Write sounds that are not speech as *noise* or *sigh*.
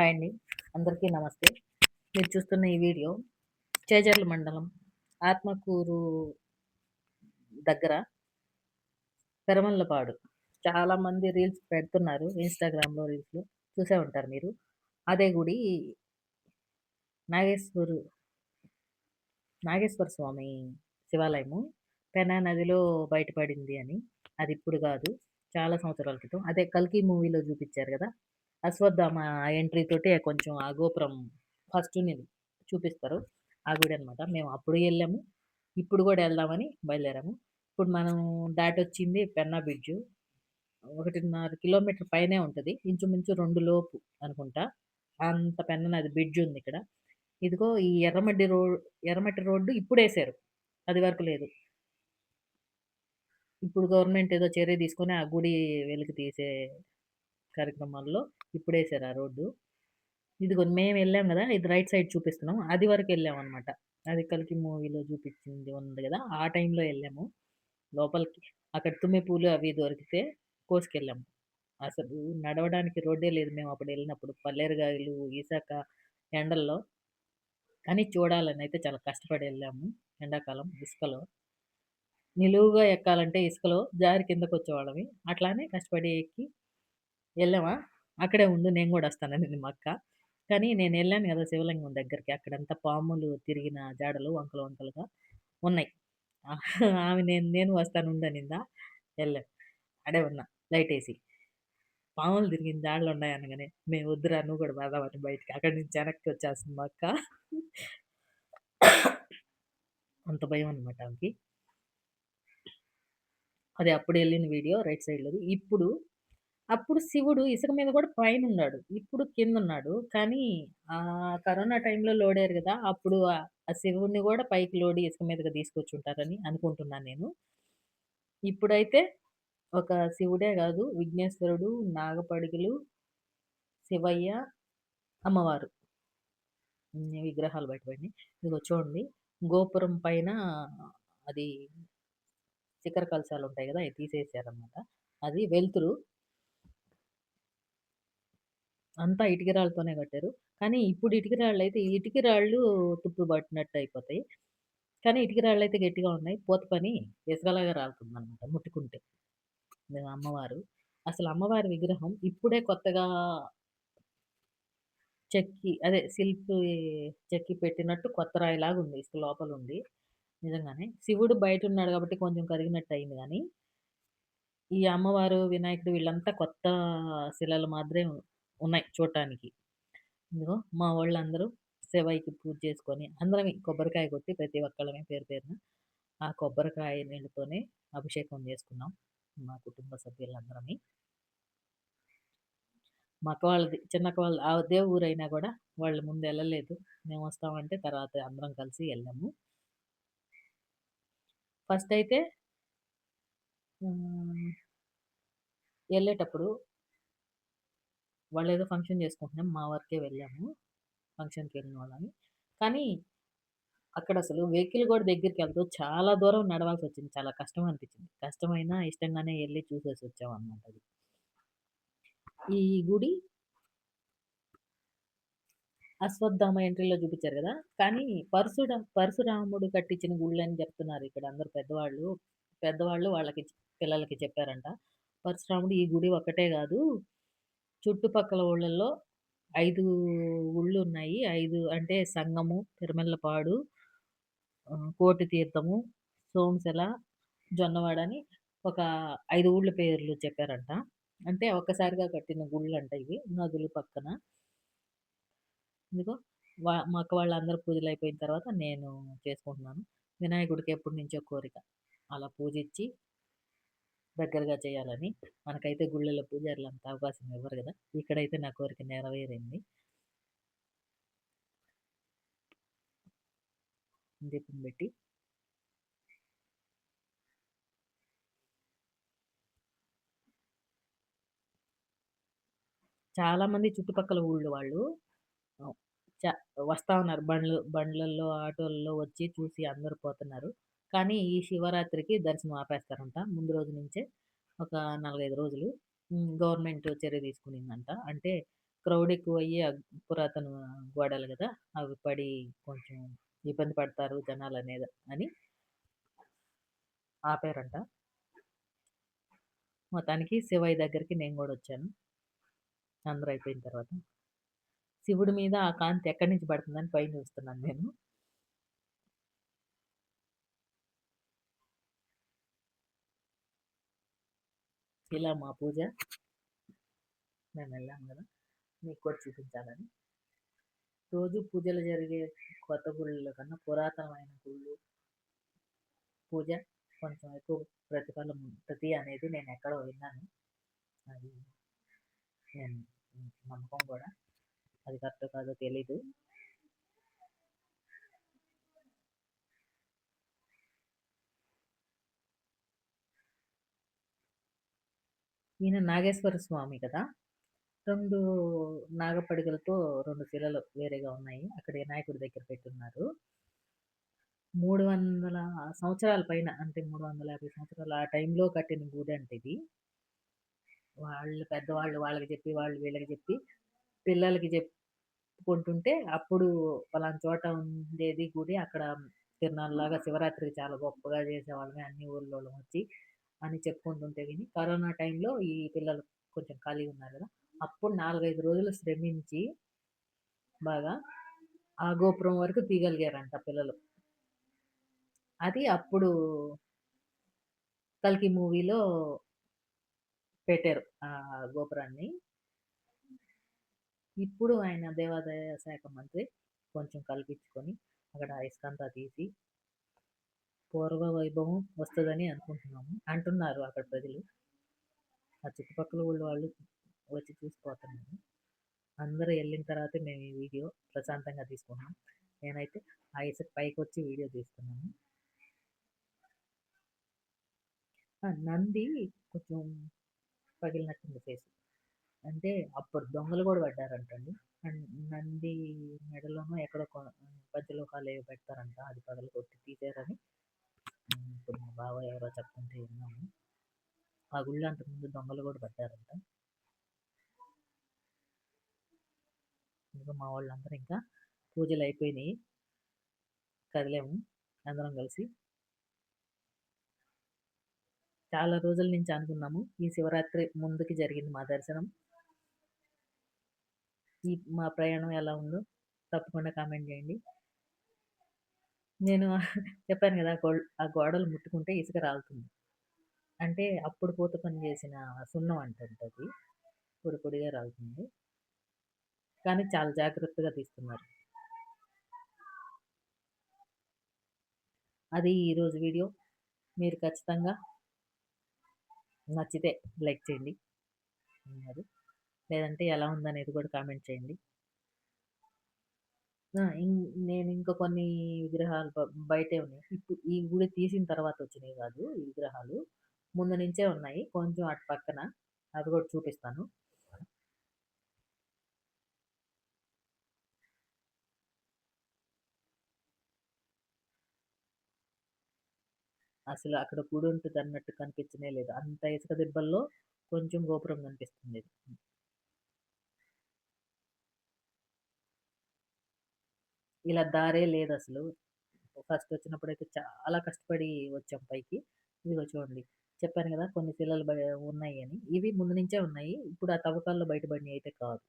Hi అండి. అందరికీ నమస్తే. మీరు చూస్తున్న ఈ వీడియో చేజర్ల మండలం ఆత్మకూరు దగ్గర పెరమల్లపాడు. చాలామంది రీల్స్ పెడుతున్నారు ఇన్స్టాగ్రామ్లో రీల్స్లో. చూసే ఉంటారు మీరు. అదే గుడి నాగేశ్వరు నాగేశ్వర స్వామి శివాలయము పెనా నదిలో బయటపడింది అని. అది ఇప్పుడు కాదు చాలా సంవత్సరాల క్రితం. అదే కల్కి మూవీలో చూపించారు కదా? అశ్వత్థామ ఎంట్రీ తోటి కొంచెం ఆ గోపురం ఫస్ట్ చూపిస్తారు. ఆ గుడి అనమాట మేము అప్పుడు వెళ్ళాము. ఇప్పుడు కూడా వెళ్దామని బయలుదేరాము. ఇప్పుడు మనం దాటొచ్చింది పెన్నా బ్రిడ్జ్. ఒకటిన్నర కిలోమీటర్ పైనే ఉంటుంది. ఇంచుమించు రెండు లోపు అనుకుంటా. అంత పెన్న అది బ్రిడ్జ్ ఉంది ఇక్కడ. ఇదిగో ఈ ఎర్రమడ్డి రోడ్ ఎర్రమట్టి రోడ్డు ఇప్పుడు వేసారు అది వరకు లేదు. ఇప్పుడు గవర్నమెంట్ ఏదో చర్య తీసుకొని ఆ గుడి వెలికి తీసే కార్యక్రమాల్లో ఇప్పుడేసారు ఆ రోడ్డు. ఇదిగో మేము వెళ్ళాం కదా ఇది రైట్ సైడ్ చూపిస్తున్నాం. అది వరకు వెళ్ళాం అనమాట అది కలికి మూవీలో చూపించింది ఉంది కదా ఆ టైంలో వెళ్ళాము. లోపలికి అక్కడ తుమ్మి పూలు అవి దొరికితే కోసుకెళ్ళాము. అసలు నడవడానికి రోడ్డే లేదు మేము అప్పుడు వెళ్ళినప్పుడు పల్లేరుగాయలు ఇసాక ఎండల్లో. కానీ చూడాలని అయితే చాలా కష్టపడి వెళ్ళాము ఎండాకాలం ఇసుకలో. నిలువుగా ఎక్కాలంటే ఇసుకలో జారి కిందకు వచ్చేవాళ్ళమి అట్లానే కష్టపడి ఎక్కి వెళ్ళామా? అక్కడే ఉండు నేను కూడా వస్తానని మా అక్క. కానీ నేను వెళ్ళాను కదా శివలింగం దగ్గరికి. అక్కడంతా పాములు తిరిగిన జాడలు వంకలు వంకలుగా ఉన్నాయి. ఆమె నేను నేను వస్తాను ఉండనిందా వెళ్ళాం అడే ఉన్నా లైట్ వేసి పాములు తిరిగిన జాడలు ఉన్నాయి అనగానే మేము వద్దురా నువ్వు కూడా బాధామని బయటికి. అక్కడి నుంచి వెనక్కి వచ్చేస్తుంది మా అక్క. అంత భయం అనమాట ఆమెకి. అది అప్పుడు వెళ్ళిన వీడియో రైట్ సైడ్లోది. ఇప్పుడు అప్పుడు శివుడు ఇసుక మీద కూడా పైన ఉన్నాడు ఇప్పుడు కింద ఉన్నాడు కానీ ఆ కరోనా టైంలో లోడారు కదా! అప్పుడు ఆ శివుడిని కూడా పైకి లోడి ఇసుక మీదగా తీసుకొచ్చి ఉంటారని అనుకుంటున్నాను నేను. ఇప్పుడైతే ఒక శివుడే కాదు విఘ్నేశ్వరుడు నాగపడిగలు శివయ్య అమ్మవారు. విగ్రహాలు బయటపడినాయి. ఇదిగో చూడండి. గోపురం పైన అది శిఖర కలశాలు ఉంటాయి కదా! అవి తీసేసారనమాట అది వెలుతురు. అంతా ఇటుకరాళ్ళతోనే కట్టారు. కానీ ఇప్పుడు ఇటుకరాళ్ళు అయితే ఇటుకరాళ్ళు తుప్పు పట్టినట్టు అయిపోతాయి. కానీ ఇటుకరాళ్ళు అయితే గట్టిగా ఉన్నాయి. పోత పని ఇసుకలాగా రాలుతుందనమాట ముట్టుకుంటే. అమ్మవారు. అసలు అమ్మవారి విగ్రహం ఇప్పుడే కొత్తగా చెక్కి అదే శిల్పి చెక్కి పెట్టినట్టు కొత్త రాయిలాగా ఉంది ఇసుక లోపల ఉంది నిజంగానే. శివుడు బయట ఉన్నాడు కాబట్టి కొంచెం కరిగినట్టు అయింది కానీ ఈ అమ్మవారు, వినాయకుడు వీళ్ళంతా కొత్త శిలలు మాదిరే ఉన్నాయి చూడటానికి. ఇదిగో మా వాళ్ళందరూ శివయ్యకి పూజ చేసుకొని అందరం కొబ్బరికాయ కొట్టి ప్రతి ఒక్కళ్ళమే పేరు పేరున ఆ కొబ్బరికాయ నీళ్ళతోనే అభిషేకం చేసుకున్నాం మా కుటుంబ సభ్యులందరమే. మా అక్క వాళ్ళది చిన్నక్క ఆ అదే ఊరైనా కూడా వాళ్ళు ముందు వెళ్ళలేదు మేము వస్తామంటే తర్వాత అందరం కలిసి వెళ్ళాము ఫస్ట్ అయితే వెళ్ళేటప్పుడు వాళ్ళు ఏదో ఫంక్షన్ చేసుకుంటున్నాం మా వరకే వెళ్ళాము ఫంక్షన్కి వెళ్ళిన వాళ్ళని. కానీ అక్కడ అసలు వెహికల్ కూడా దగ్గరికి వెళ్తూ చాలా దూరం నడవాల్సి వచ్చింది. చాలా కష్టం అనిపించింది. కష్టమైనా ఇష్టంగానే వెళ్ళి చూసేసి వచ్చాం అనమాట అది. ఈ గుడి అశ్వత్థామ ఎంట్రీలో చూపించారు కదా? కానీ పరశుడ పరశురాముడు కట్టించిన గుళ్ళు అని చెప్తున్నారు ఇక్కడ అందరు పెద్దవాళ్ళు. పెద్దవాళ్ళు వాళ్ళకి పిల్లలకి చెప్పారంట. పరశురాముడు ఈ గుడి ఒక్కటే కాదు. చుట్టుపక్కల ఊళ్ళల్లో ఐదు ఊళ్ళు ఉన్నాయి ఐదు అంటే సంగము తిరుమలపాడు కోటి తీర్థము సోమశిల జొన్నవాడ అని ఒక ఐదు ఊళ్ళ పేర్లు చెప్పారంట. అంటే ఒక్కసారిగా కట్టిన గుళ్ళు అంట ఇవి నదుల పక్కన. ఇదిగో వా మా అక్క వాళ్ళందరూ పూజలు అయిపోయిన తర్వాత నేను చేసుకుంటున్నాను. వినాయకుడికి ఎప్పటి నుంచో కోరిక. అలా పూజించి దగ్గరగా చేయాలని. మనకైతే గుళ్ళలో పూజారులు అంత అవకాశం ఇవ్వరు కదా. ఇక్కడైతే నా కోరిక నెరవేరింది. దీపం పెట్టి. చాలామంది చుట్టుపక్కల ఊళ్ళు వాళ్ళు చ వస్తా ఉన్నారు. బండ్లు బండ్లలో ఆటోలలో వచ్చి చూసి అందరు పోతున్నారు. కానీ ఈ శివరాత్రికి దర్శనం ఆపేస్తారంట ముందు రోజు నుంచే ఒక నాలుగైదు రోజులు గవర్నమెంట్ చర్య తీసుకునిందంట అంటే క్రౌడ్ ఎక్కువ అయ్యి పురాతన గోడలు కదా అవి పడి కొంచెం ఇబ్బంది పడతారు జనాలు అనేది అని ఆపారంట. మొత్తానికి శివయ్య దగ్గరికి నేను కూడా వచ్చాను అందరూ అయిపోయిన తర్వాత. శివుడి మీద ఆ కాంతి ఎక్కడి నుంచి పడుతుందని పైన చూస్తున్నాను నేను. ఇలా మా పూజ. మేము వెళ్ళాం కదా మీకు కూడా చూపించాలని. రోజు పూజలు జరిగే కొత్త గుళ్ళ కన్నా పురాతనమైన గుళ్ళు పూజ కొంచెం ఎక్కువ ప్రతిఫలం ఉంటుంది అనేది నేను ఎక్కడో విన్నాను. అది నేను నమ్మకం కూడా అది కరెక్ట్ కాదో తెలీదు. ఈయన నాగేశ్వర స్వామి కదా! రెండు నాగపడిగలతో రెండు శిలలు వేరేగా ఉన్నాయి. అక్కడ వినాయకుడి దగ్గర పెట్టున్నారు. 300 సంవత్సరాల పైన అంటే 350 సంవత్సరాలు ఆ టైంలో కట్టిన గుడి అంటే ఇది. వాళ్ళు పెద్దవాళ్ళు వాళ్ళకి చెప్పి వాళ్ళు వీళ్ళకి చెప్పి పిల్లలకి చెప్పుకుంటుంటే అప్పుడు పలానా చోట ఉండేది గుడి. అక్కడ తిరునాళ్ళలాగా శివరాత్రికి చాలా గొప్పగా చేసేవాళ్ళమే అన్ని ఊళ్ళో వచ్చి అని చెప్పుకుంటుంటే విని, కరోనా టైంలో ఈ పిల్లలు కొంచెం ఖాళీగా ఉన్నారు కదా అప్పుడు 4, 5 రోజులు శ్రమించి బాగా ఆ గోపురం వరకు తీయగలిగారంట పిల్లలు. అది అప్పుడు 'కల్కి' మూవీలో పెట్టారు ఆ గోపురాన్ని. ఇప్పుడు ఆయన దేవాదాయ శాఖ మంత్రి కొంచెం కల్పించుకొని అక్కడ ఇసుకంతా తీసి పూర్వ వైభవం వస్తుందని అనుకుంటున్నాము. అంటున్నారు అక్కడ ప్రజలు. ఆ చుట్టుపక్కల ఊళ్ళో వాళ్ళు వచ్చి చూసిపోతున్నారు. అందరూ వెళ్ళిన తర్వాతే మేము ఈ వీడియో ప్రశాంతంగా తీసుకున్నాం. నేనైతే ఆ ఇసుక వచ్చి వీడియో తీసుకున్నాను నంది కొంచెం పగిలినట్టుంది ఫేస్ అంటే అప్పుడు దొంగలు కూడా పడ్డారంటండి. అండ్ నంది మెడలోనో ఎక్కడో కొ పంచలోహాలేవో పెడతారంట. అది పగలు కొట్టి తీసారని ఇప్పుడు మా బాబాయ్ ఎవరో చెప్తుంటే విన్నాము. ఆ గుళ్ళో అంతకుముందు దొంగలు కూడా పట్టారంట ఇంకా మా వాళ్ళందరూ ఇంకా పూజలు అయిపోయినాయి కదిలేము అందరం కలిసి. చాలా రోజుల నుంచి అనుకున్నాము. ఈ శివరాత్రి ముందుకి జరిగింది మా దర్శనం. ఈ మా ప్రయాణం ఎలా ఉందో తప్పకుండా కామెంట్ చేయండి నేను *laughs* చెప్పాను కదా గోల్ ఆ గోడలు ముట్టుకుంటే ఇసుక రాలుతుంది. అంటే అప్పుడు పూత పని చేసిన సున్నం అంటంటది. పొడి పొడిగా రాలుతుంది. కానీ చాలా జాగ్రత్తగా తీస్తున్నారు. అది ఈరోజు వీడియో. మీరు ఖచ్చితంగా నచ్చితే లైక్ చేయండి. అది. లేదంటే ఎలా ఉందనేది కూడా కామెంట్ చేయండి. ఆ! ఇం నేను ఇంకా కొన్ని విగ్రహాలు బ బయటే ఉన్నాయి. ఇప్పుడు ఈ గుడి తీసిన తర్వాత వచ్చినయి గాదు ఈ విగ్రహాలు. ముందు నుంచే ఉన్నాయి. కొంచెం అటు పక్కన. అది గూడా చూపిస్తాను. అసలు అక్కడ గుడి ఉంటదన్నట్టు కనిపించనే లేదు. అంత ఇసుక దిబ్బల్లో కొంచెం గోపురం కనిపిస్తుంది. ఇలా దారే లేదు అసలు ఫస్ట్ వచ్చినప్పుడైతే చాలా కష్టపడి వచ్చాం పైకి. ఇదిగో చూడండి. చెప్పాను కదా కొన్ని శిలలు ఉన్నాయి అని. ఇవి ముందు నుంచే ఉన్నాయి. ఇప్పుడు ఆ తవ్వకాల్లో బయటపడినవి అయితే కాదు.